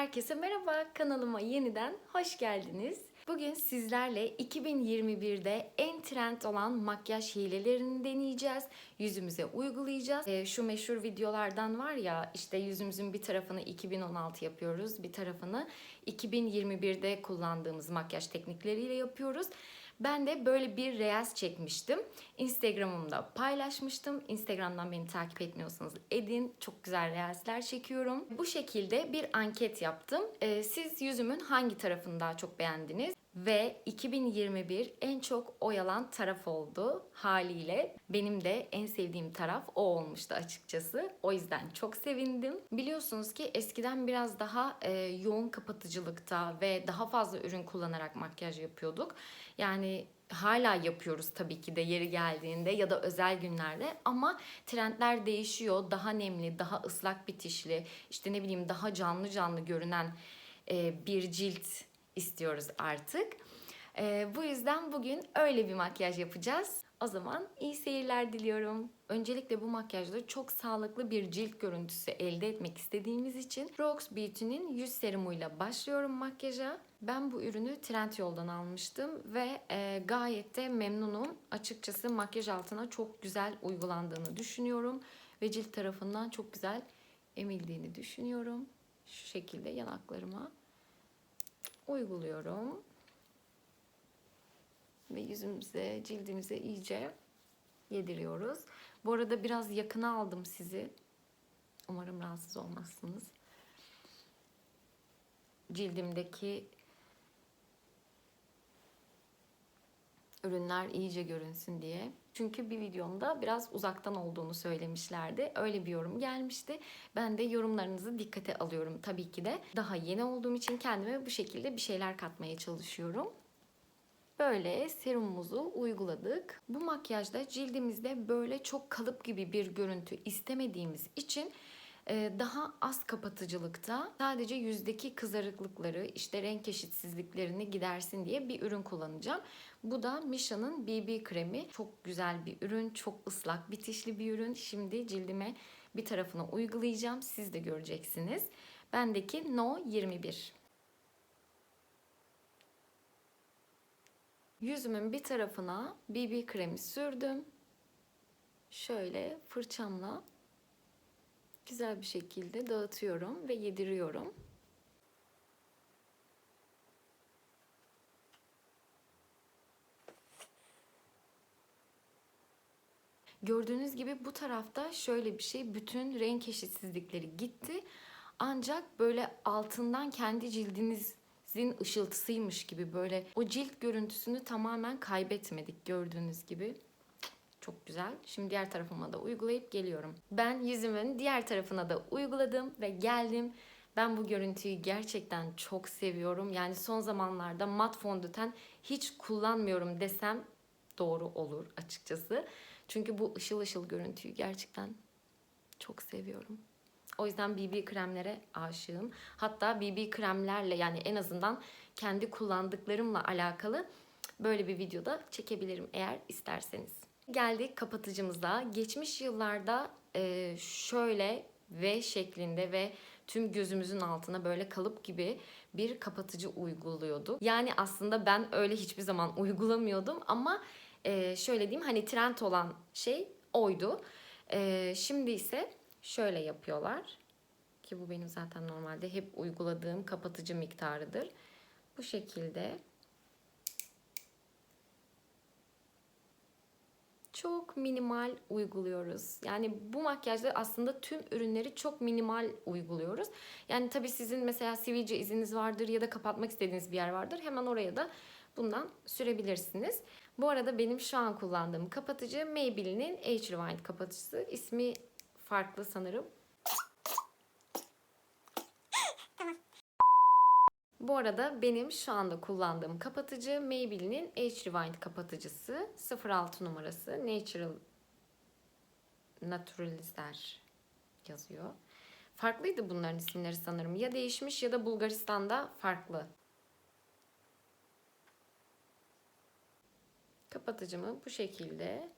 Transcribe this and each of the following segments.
Herkese merhaba, kanalıma yeniden hoş geldiniz. Bugün sizlerle 2021'de en trend olan makyaj hilelerini deneyeceğiz. Yüzümüze uygulayacağız. Ee, şu meşhur videolardan var ya işte yüzümüzün bir tarafını 2016 yapıyoruz, bir tarafını 2021'de kullandığımız makyaj teknikleriyle yapıyoruz. Ben de böyle bir reels çekmiştim. Instagram'ımda paylaşmıştım. Instagram'dan beni takip etmiyorsanız edin. Çok güzel reelsler çekiyorum. Bu şekilde bir anket yaptım. Ee, siz yüzümün hangi tarafını daha çok beğendiniz? Ve 2021 en çok oy alan taraf oldu haliyle. Benim de en sevdiğim taraf o olmuştu açıkçası. O yüzden çok sevindim. Biliyorsunuz ki eskiden biraz daha e, yoğun kapatıcılıkta ve daha fazla ürün kullanarak makyaj yapıyorduk. Yani hala yapıyoruz tabii ki de yeri geldiğinde ya da özel günlerde ama trendler değişiyor. Daha nemli, daha ıslak bitişli, işte ne bileyim daha canlı canlı görünen e, bir cilt istiyoruz artık. E, bu yüzden bugün öyle bir makyaj yapacağız. O zaman iyi seyirler diliyorum. Öncelikle bu makyajda çok sağlıklı bir cilt görüntüsü elde etmek istediğimiz için Rox Beauty'nin yüz serumuyla başlıyorum makyaja. Ben bu ürünü Trendyol'dan almıştım ve e, gayet de memnunum. Açıkçası makyaj altına çok güzel uygulandığını düşünüyorum ve cilt tarafından çok güzel emildiğini düşünüyorum. Şu şekilde yanaklarıma uyguluyorum. Ve yüzümüze, cildimize iyice yediriyoruz. Bu arada biraz yakına aldım sizi. Umarım rahatsız olmazsınız. Cildimdeki ürünler iyice görünsün diye. Çünkü bir videomda biraz uzaktan olduğunu söylemişlerdi. Öyle bir yorum gelmişti. Ben de yorumlarınızı dikkate alıyorum tabii ki de. Daha yeni olduğum için kendime bu şekilde bir şeyler katmaya çalışıyorum. Böyle serumumuzu uyguladık. Bu makyajda cildimizde böyle çok kalıp gibi bir görüntü istemediğimiz için daha az kapatıcılıkta sadece yüzdeki kızarıklıkları işte renk eşitsizliklerini gidersin diye bir ürün kullanacağım. Bu da Misha'nın BB kremi. Çok güzel bir ürün, çok ıslak bitişli bir ürün. Şimdi cildime bir tarafına uygulayacağım. Siz de göreceksiniz. Bendeki No 21. Yüzümün bir tarafına BB kremi sürdüm. Şöyle fırçamla güzel bir şekilde dağıtıyorum ve yediriyorum. Gördüğünüz gibi bu tarafta şöyle bir şey bütün renk eşitsizlikleri gitti. Ancak böyle altından kendi cildinizin ışıltısıymış gibi böyle o cilt görüntüsünü tamamen kaybetmedik gördüğünüz gibi. Çok güzel. Şimdi diğer tarafıma da uygulayıp geliyorum. Ben yüzümün diğer tarafına da uyguladım ve geldim. Ben bu görüntüyü gerçekten çok seviyorum. Yani son zamanlarda mat fondöten hiç kullanmıyorum desem doğru olur açıkçası. Çünkü bu ışıl ışıl görüntüyü gerçekten çok seviyorum. O yüzden BB kremlere aşığım. Hatta BB kremlerle yani en azından kendi kullandıklarımla alakalı böyle bir videoda çekebilirim eğer isterseniz. Geldik kapatıcımıza. Geçmiş yıllarda e, şöyle V şeklinde ve tüm gözümüzün altına böyle kalıp gibi bir kapatıcı uyguluyordu. Yani aslında ben öyle hiçbir zaman uygulamıyordum ama e, şöyle diyeyim hani trend olan şey oydu. E, şimdi ise şöyle yapıyorlar ki bu benim zaten normalde hep uyguladığım kapatıcı miktarıdır. Bu şekilde çok minimal uyguluyoruz. Yani bu makyajda aslında tüm ürünleri çok minimal uyguluyoruz. Yani tabii sizin mesela sivilce iziniz vardır ya da kapatmak istediğiniz bir yer vardır. Hemen oraya da bundan sürebilirsiniz. Bu arada benim şu an kullandığım kapatıcı Maybelline'in Age Rewind kapatıcısı. İsmi farklı sanırım. Bu arada benim şu anda kullandığım kapatıcı Maybelline'in Age Rewind kapatıcısı 06 numarası Natural Naturalizer yazıyor. Farklıydı bunların isimleri sanırım. Ya değişmiş ya da Bulgaristan'da farklı. Kapatıcımı bu şekilde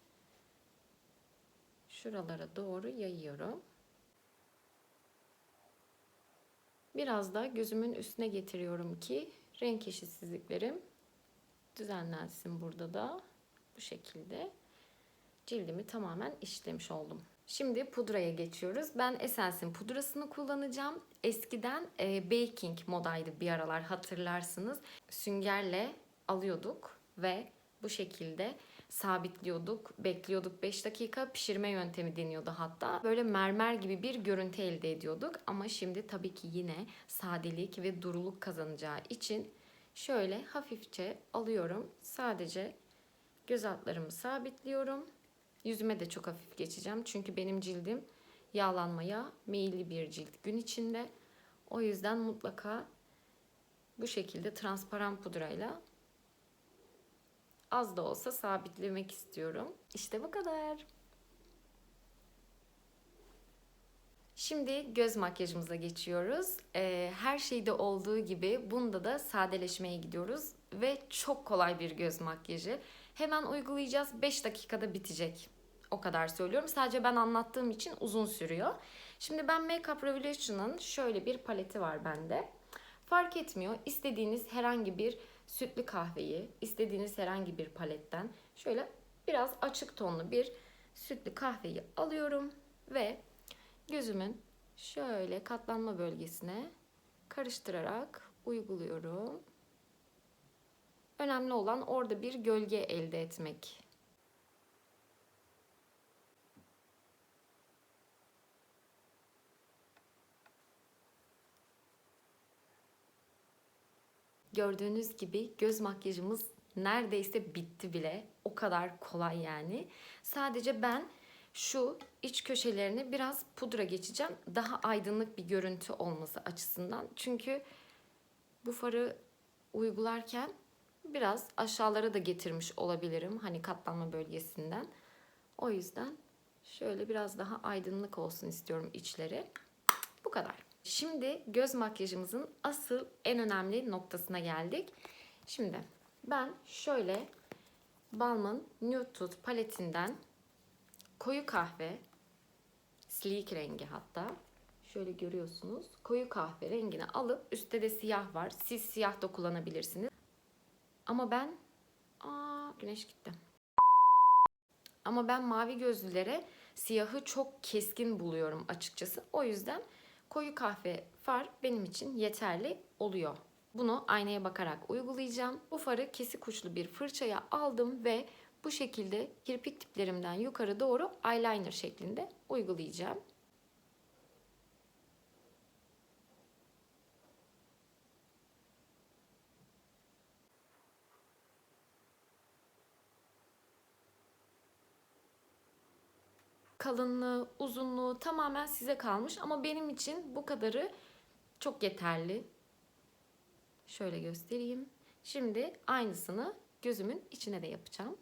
şuralara doğru yayıyorum. Biraz da gözümün üstüne getiriyorum ki renk eşitsizliklerim düzenlensin burada da. Bu şekilde cildimi tamamen işlemiş oldum. Şimdi pudraya geçiyoruz. Ben Essence'in pudrasını kullanacağım. Eskiden e, baking modaydı bir aralar hatırlarsınız. Süngerle alıyorduk ve bu şekilde sabitliyorduk, bekliyorduk 5 dakika pişirme yöntemi deniyordu hatta. Böyle mermer gibi bir görüntü elde ediyorduk ama şimdi tabii ki yine sadelik ve duruluk kazanacağı için şöyle hafifçe alıyorum. Sadece göz altlarımı sabitliyorum. Yüzüme de çok hafif geçeceğim çünkü benim cildim yağlanmaya meyilli bir cilt gün içinde. O yüzden mutlaka bu şekilde transparan pudrayla az da olsa sabitlemek istiyorum. İşte bu kadar. Şimdi göz makyajımıza geçiyoruz. Ee, her şeyde olduğu gibi bunda da sadeleşmeye gidiyoruz ve çok kolay bir göz makyajı. Hemen uygulayacağız. 5 dakikada bitecek. O kadar söylüyorum. Sadece ben anlattığım için uzun sürüyor. Şimdi ben Makeup Revolution'ın şöyle bir paleti var bende. Fark etmiyor. İstediğiniz herhangi bir sütlü kahveyi, istediğiniz herhangi bir paletten şöyle biraz açık tonlu bir sütlü kahveyi alıyorum ve gözümün şöyle katlanma bölgesine karıştırarak uyguluyorum. Önemli olan orada bir gölge elde etmek. Gördüğünüz gibi göz makyajımız neredeyse bitti bile. O kadar kolay yani. Sadece ben şu iç köşelerine biraz pudra geçeceğim. Daha aydınlık bir görüntü olması açısından. Çünkü bu farı uygularken biraz aşağılara da getirmiş olabilirim. Hani katlanma bölgesinden. O yüzden şöyle biraz daha aydınlık olsun istiyorum içleri. Bu kadar. Şimdi göz makyajımızın asıl en önemli noktasına geldik. Şimdi ben şöyle Balmain Nude Tooth paletinden koyu kahve, sleek rengi hatta şöyle görüyorsunuz. Koyu kahve rengini alıp üstte de siyah var. Siz siyah da kullanabilirsiniz. Ama ben aa güneş gitti. Ama ben mavi gözlülere siyahı çok keskin buluyorum açıkçası. O yüzden koyu kahve far benim için yeterli oluyor. Bunu aynaya bakarak uygulayacağım. Bu farı kesik uçlu bir fırçaya aldım ve bu şekilde kirpik diplerimden yukarı doğru eyeliner şeklinde uygulayacağım. Kalınlığı, uzunluğu tamamen size kalmış ama benim için bu kadarı çok yeterli. Şöyle göstereyim. Şimdi aynısını gözümün içine de yapacağım.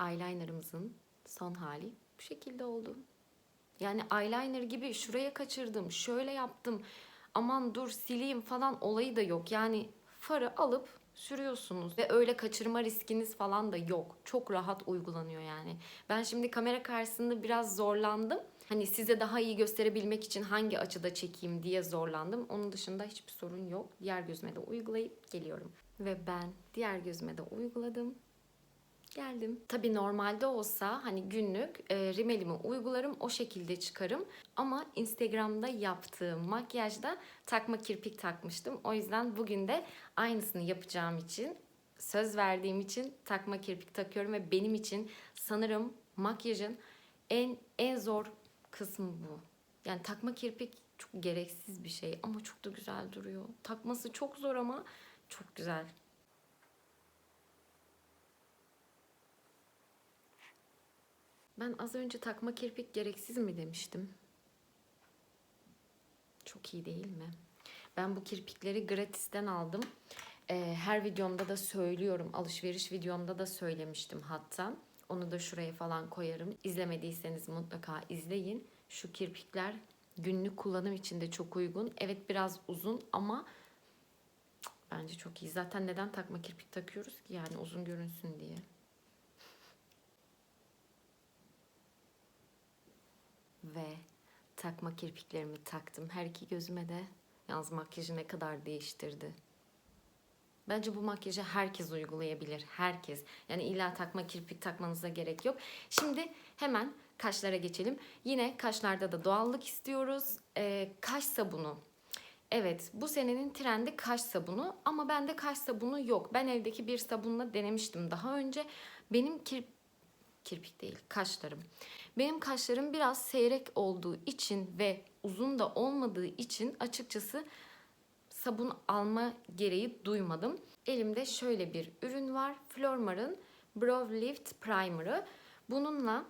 Eyelinerımızın son hali bu şekilde oldu. Yani eyeliner gibi şuraya kaçırdım, şöyle yaptım, aman dur sileyim falan olayı da yok. Yani farı alıp sürüyorsunuz ve öyle kaçırma riskiniz falan da yok. Çok rahat uygulanıyor yani. Ben şimdi kamera karşısında biraz zorlandım. Hani size daha iyi gösterebilmek için hangi açıda çekeyim diye zorlandım. Onun dışında hiçbir sorun yok. Diğer gözüme de uygulayıp geliyorum. Ve ben diğer gözüme de uyguladım. Geldim. Tabii normalde olsa hani günlük e, rimelimi uygularım o şekilde çıkarım. Ama Instagram'da yaptığım makyajda takma kirpik takmıştım. O yüzden bugün de aynısını yapacağım için söz verdiğim için takma kirpik takıyorum ve benim için sanırım makyajın en en zor kısmı bu. Yani takma kirpik çok gereksiz bir şey ama çok da güzel duruyor. Takması çok zor ama çok güzel. Ben az önce takma kirpik gereksiz mi demiştim? Çok iyi değil mi? Ben bu kirpikleri gratisten aldım. Ee, her videomda da söylüyorum. Alışveriş videomda da söylemiştim hatta. Onu da şuraya falan koyarım. İzlemediyseniz mutlaka izleyin. Şu kirpikler günlük kullanım için de çok uygun. Evet biraz uzun ama Bence çok iyi. Zaten neden takma kirpik takıyoruz ki yani uzun görünsün diye. Ve takma kirpiklerimi taktım. Her iki gözüme de yalnız makyajı ne kadar değiştirdi. Bence bu makyajı herkes uygulayabilir. Herkes. Yani illa takma kirpik takmanıza gerek yok. Şimdi hemen kaşlara geçelim. Yine kaşlarda da doğallık istiyoruz. Ee, kaş sabunu. Evet bu senenin trendi kaş sabunu ama bende kaş sabunu yok. Ben evdeki bir sabunla denemiştim daha önce. Benim kir kirpik değil kaşlarım. Benim kaşlarım biraz seyrek olduğu için ve uzun da olmadığı için açıkçası sabun alma gereği duymadım. Elimde şöyle bir ürün var. Flormar'ın Brow Lift Primer'ı. Bununla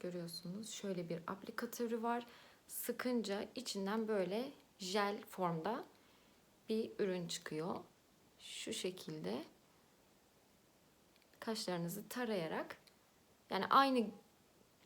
görüyorsunuz şöyle bir aplikatörü var. Sıkınca içinden böyle jel formda bir ürün çıkıyor. Şu şekilde kaşlarınızı tarayarak yani aynı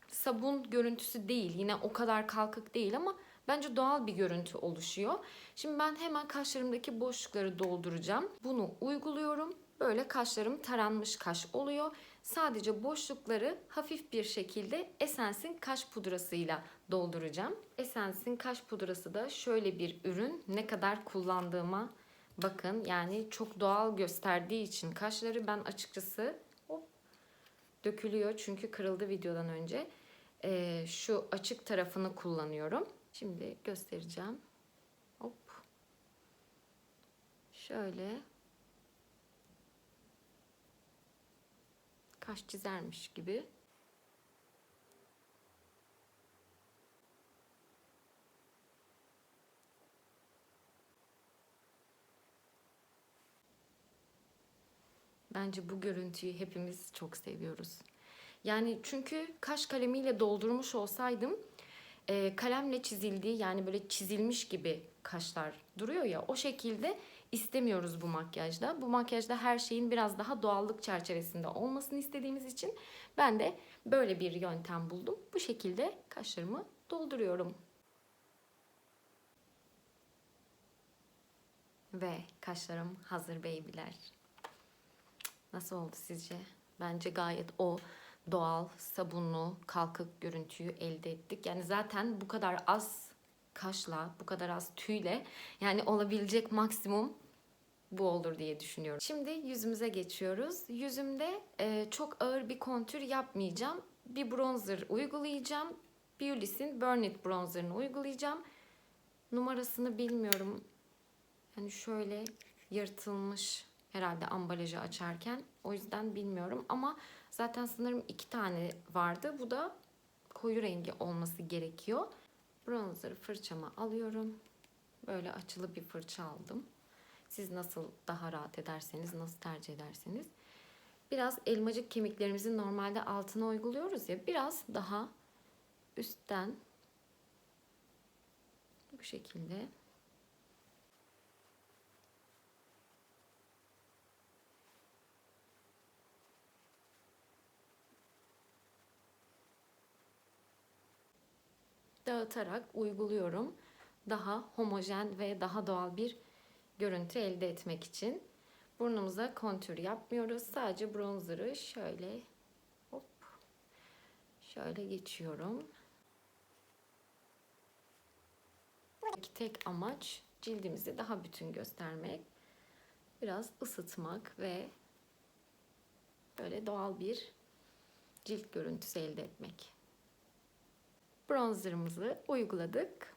sabun görüntüsü değil. Yine o kadar kalkık değil ama bence doğal bir görüntü oluşuyor. Şimdi ben hemen kaşlarımdaki boşlukları dolduracağım. Bunu uyguluyorum. Böyle kaşlarım taranmış kaş oluyor. Sadece boşlukları hafif bir şekilde Essence'in kaş pudrasıyla dolduracağım. Essence'in kaş pudrası da şöyle bir ürün. Ne kadar kullandığıma bakın. Yani çok doğal gösterdiği için kaşları ben açıkçası dökülüyor çünkü kırıldı videodan önce. Ee, şu açık tarafını kullanıyorum. Şimdi göstereceğim. Hop. Şöyle kaş çizermiş gibi. Bence bu görüntüyü hepimiz çok seviyoruz. Yani çünkü kaş kalemiyle doldurmuş olsaydım e, kalemle çizildiği yani böyle çizilmiş gibi kaşlar duruyor ya o şekilde istemiyoruz bu makyajda. Bu makyajda her şeyin biraz daha doğallık çerçevesinde olmasını istediğimiz için ben de böyle bir yöntem buldum. Bu şekilde kaşlarımı dolduruyorum. Ve kaşlarım hazır babyler. Nasıl oldu sizce? Bence gayet o doğal, sabunlu, kalkık görüntüyü elde ettik. Yani zaten bu kadar az kaşla, bu kadar az tüyle yani olabilecek maksimum bu olur diye düşünüyorum. Şimdi yüzümüze geçiyoruz. Yüzümde e, çok ağır bir kontür yapmayacağım. Bir bronzer uygulayacağım. Beulis'in Burn It bronzerını uygulayacağım. Numarasını bilmiyorum. Yani şöyle yırtılmış herhalde ambalajı açarken. O yüzden bilmiyorum ama zaten sanırım iki tane vardı. Bu da koyu rengi olması gerekiyor. Bronzer fırçamı alıyorum. Böyle açılı bir fırça aldım. Siz nasıl daha rahat ederseniz, nasıl tercih ederseniz. Biraz elmacık kemiklerimizin normalde altına uyguluyoruz ya. Biraz daha üstten bu şekilde dağıtarak uyguluyorum. Daha homojen ve daha doğal bir görüntü elde etmek için. Burnumuza kontür yapmıyoruz. Sadece bronzer'ı şöyle hop şöyle geçiyorum. Buradaki tek amaç cildimizi daha bütün göstermek. Biraz ısıtmak ve böyle doğal bir cilt görüntüsü elde etmek. Bronzerımızı uyguladık.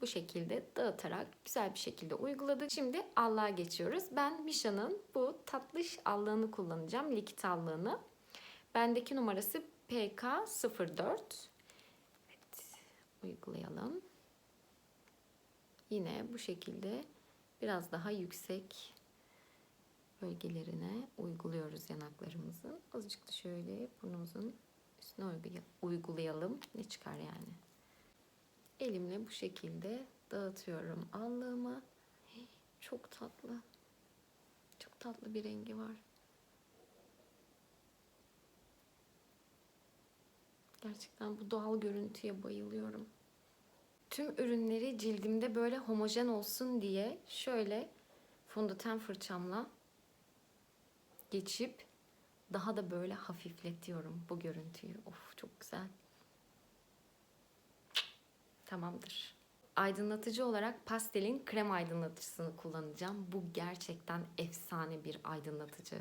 Bu şekilde dağıtarak güzel bir şekilde uyguladık. Şimdi allığa geçiyoruz. Ben Misha'nın bu tatlış allığını kullanacağım. Likit allığını. Bendeki numarası PK04. Evet, uygulayalım. Yine bu şekilde biraz daha yüksek bölgelerine uyguluyoruz yanaklarımızın. Azıcık da şöyle burnumuzun üstüne uygulayalım. Ne çıkar yani? Elimle bu şekilde dağıtıyorum allığımı. Çok tatlı. Çok tatlı bir rengi var. Gerçekten bu doğal görüntüye bayılıyorum. Tüm ürünleri cildimde böyle homojen olsun diye şöyle fondöten fırçamla geçip daha da böyle hafifletiyorum bu görüntüyü. Of çok güzel. Tamamdır. Aydınlatıcı olarak pastelin krem aydınlatıcısını kullanacağım. Bu gerçekten efsane bir aydınlatıcı.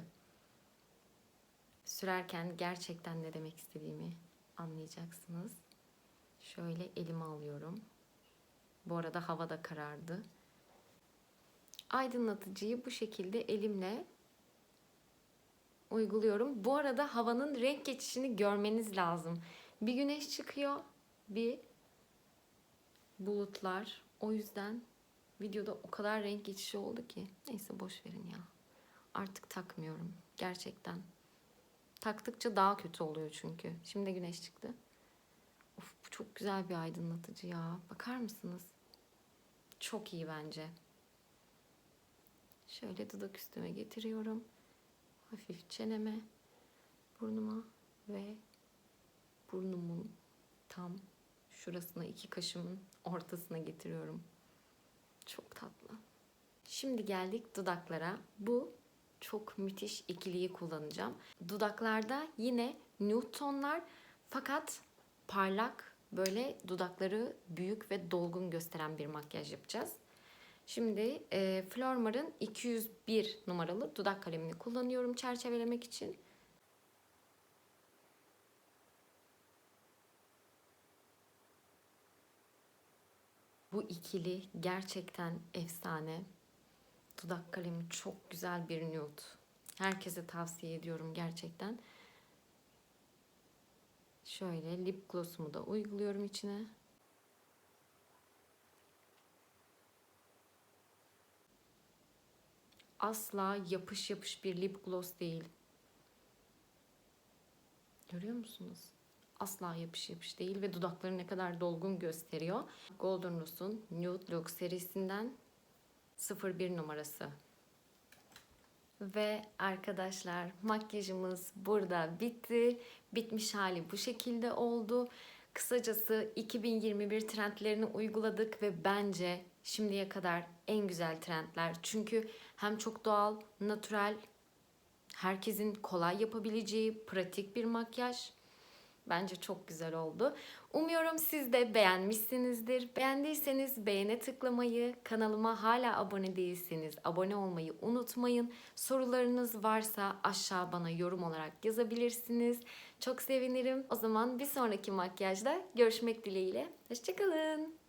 Sürerken gerçekten ne demek istediğimi anlayacaksınız. Şöyle elime alıyorum. Bu arada hava da karardı. Aydınlatıcıyı bu şekilde elimle uyguluyorum. Bu arada havanın renk geçişini görmeniz lazım. Bir güneş çıkıyor, bir bulutlar. O yüzden videoda o kadar renk geçişi oldu ki. Neyse boş verin ya. Artık takmıyorum. Gerçekten. Taktıkça daha kötü oluyor çünkü. Şimdi güneş çıktı. Of bu çok güzel bir aydınlatıcı ya. Bakar mısınız? Çok iyi bence. Şöyle dudak üstüme getiriyorum. Hafif çeneme, burnuma ve burnumun tam şurasına iki kaşımın ortasına getiriyorum. Çok tatlı. Şimdi geldik dudaklara. Bu çok müthiş ikiliyi kullanacağım. Dudaklarda yine nude tonlar fakat parlak böyle dudakları büyük ve dolgun gösteren bir makyaj yapacağız. Şimdi e, Flormar'ın 201 numaralı dudak kalemini kullanıyorum çerçevelemek için. Bu ikili gerçekten efsane. Dudak kalemi çok güzel bir nude. Herkese tavsiye ediyorum gerçekten. Şöyle lip gloss'umu da uyguluyorum içine. Asla yapış yapış bir lip gloss değil. Görüyor musunuz? Asla yapış yapış değil ve dudakları ne kadar dolgun gösteriyor. Golden Rose'un Nude Look serisinden 01 numarası. Ve arkadaşlar makyajımız burada bitti. Bitmiş hali bu şekilde oldu. Kısacası 2021 trendlerini uyguladık ve bence şimdiye kadar en güzel trendler. Çünkü hem çok doğal, natürel, herkesin kolay yapabileceği pratik bir makyaj. Bence çok güzel oldu. Umuyorum siz de beğenmişsinizdir. Beğendiyseniz beğene tıklamayı, kanalıma hala abone değilseniz abone olmayı unutmayın. Sorularınız varsa aşağı bana yorum olarak yazabilirsiniz. Çok sevinirim. O zaman bir sonraki makyajda görüşmek dileğiyle. Hoşçakalın.